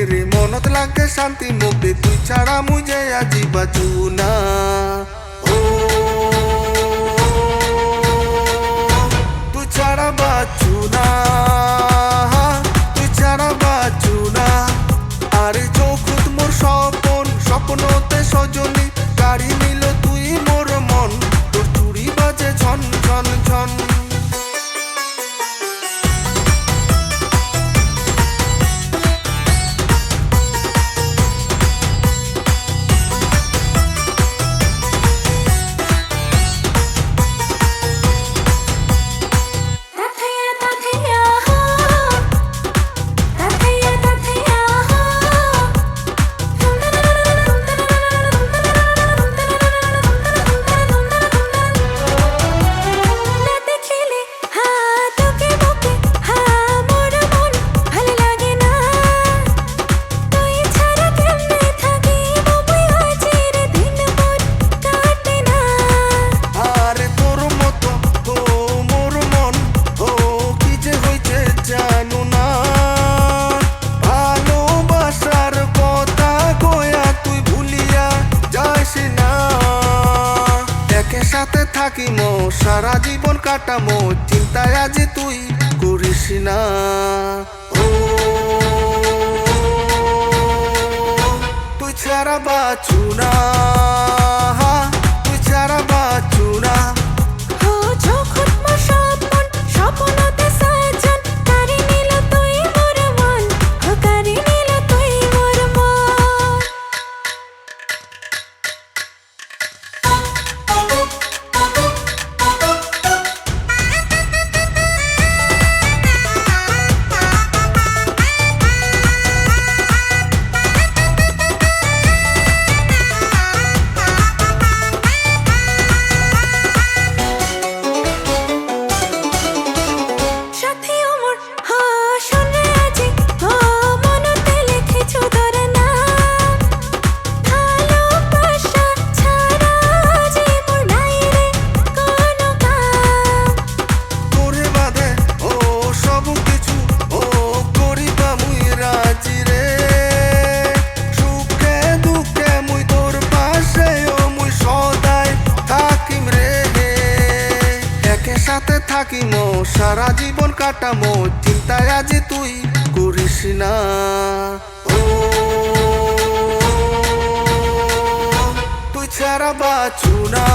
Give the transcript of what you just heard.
মেরে মনত লাগে শান্তি মুক্তি, তুই ছাড়া মুজে আজি বাঁচু না। ও, তুই ছাড়া বাঁচু না আরে চোখ মোর স্বপন, স্বপ্নতে থাকি মো সারা জীবন কাটামো, চিন্তায় আজি তুই করিস না। ও, তুই ছাড়া বাঁচু না। একসাথে থাকিনো সারা জীবন কাটামো, চিন্তায় আজি তুই করিস না। ও, তুই ছাড়া বাঁচু না।